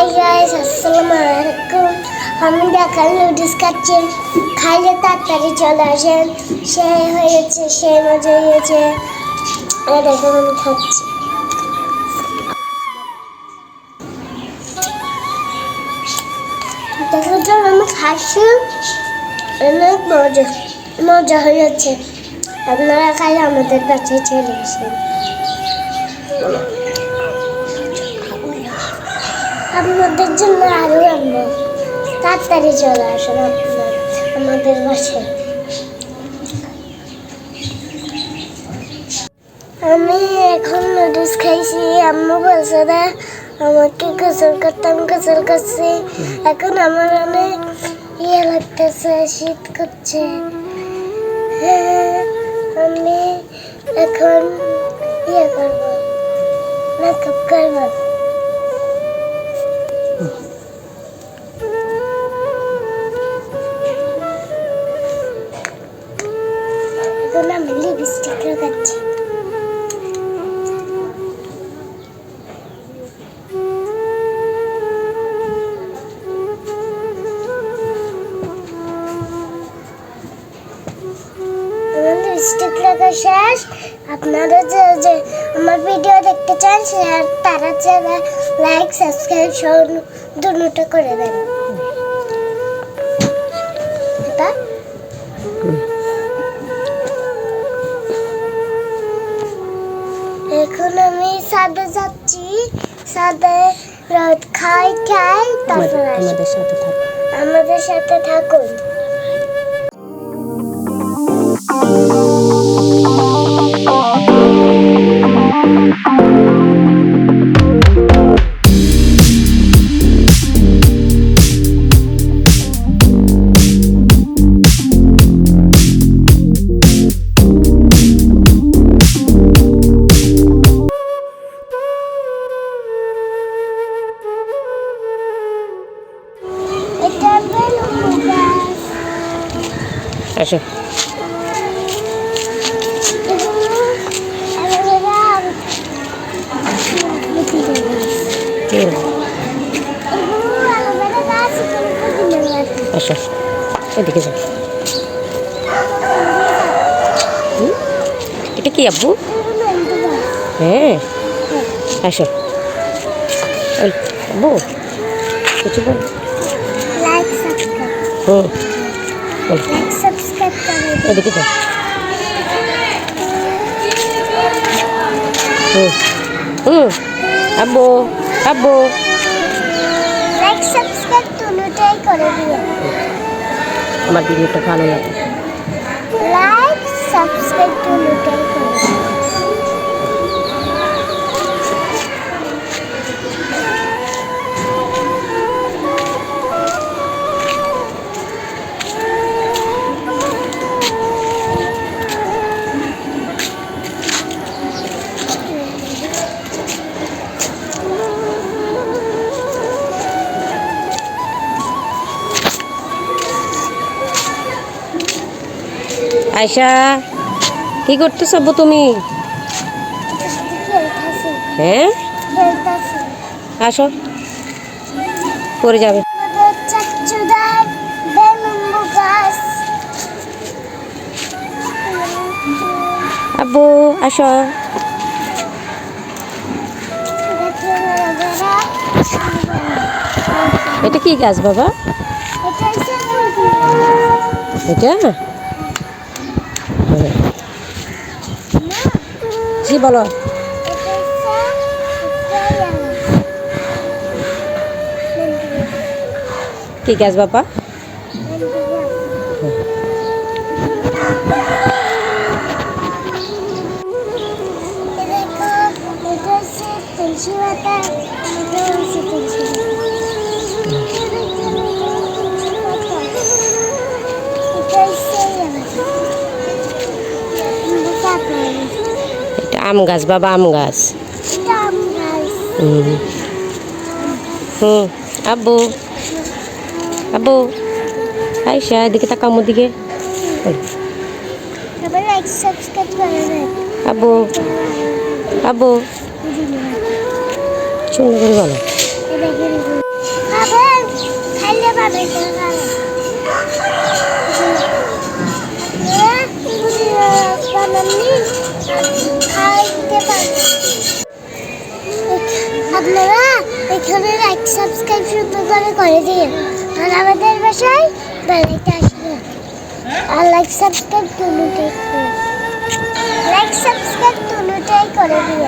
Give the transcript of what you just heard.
Hi guys আসসালামু আলাইকুম আমি দেখার নুডলস খাচ্ছি খাইলে তাড়াতাড়ি চলে আসেন সে হয়েছে, সে মজা হয়েছে। এখন আমি খাচ্ছি। দেখো আমি খাচ্ছি। অনেক মজা মজা হয়েছে। আপনারা খাই আমাদের কাছে চলে আসেন। আপনাদের জন্য আরও আনব তাড়াতাড়ি চলে আসুন আপনার আমাদের বাসায়। আমি এখন নুডলস খাইছি, আম্মু বলছে না আমাকে গোসল করতাম গোসল করছি। এখন আমার অনেক ইয়ে লাগতেছে, শীত করছে। আমি এখন ইয়ে করব মেকআপ করব। শেষ। আপনারা যে যে আমার ভিডিও দেখতে চান শেয়ার তারা যারা লাইক সাবস্ক্রাইব সহ দুটোটা করে দেন। এখন আমি সাদে যাচ্ছি। সাদে রোদ খাই খাই তারপর আমাদের সাথে থাকো আমাদের সাথে থাকুন। আসো। আসো এদিকে যাও? এটা কি আব্বু? হ্যাঁ আসো। ওই, আব্বু কিছু বল। হুম বল। এদিকে যাও হুম হুম আব্বু আব্বু। লাইক সাবস্ক্রাইব দুটোই করে দিও আমার ভিডিওটা ভালো লাগে। লাইক সাবস্ক্রাইব দুটোই করে আয়সা কি করতেছ তুমি? হ্যাঁ? আসো। পরে যাবে। আব্বু আসো। এটা কি গাছ বাবা? এটা এটা। জি বলো। কি গাছ বাবা? আম গাছ বাবা আম গাছ। হুম। আব্বু। আব্বু আয়সা এদিকে তাকাও আমার দিকে ওই, আবার লাইক সাবস্ক্রাইব করে দেন আব্বু আব্বু। সুন্দর করে বলো। দেখেন করে করে আর আমাদের বাসায় বেলাইতে আসবে। আর লাইক সাবস্ক্রাইব দুটোই লাইক সাবস্ক্রাইব দুটোই করে দিন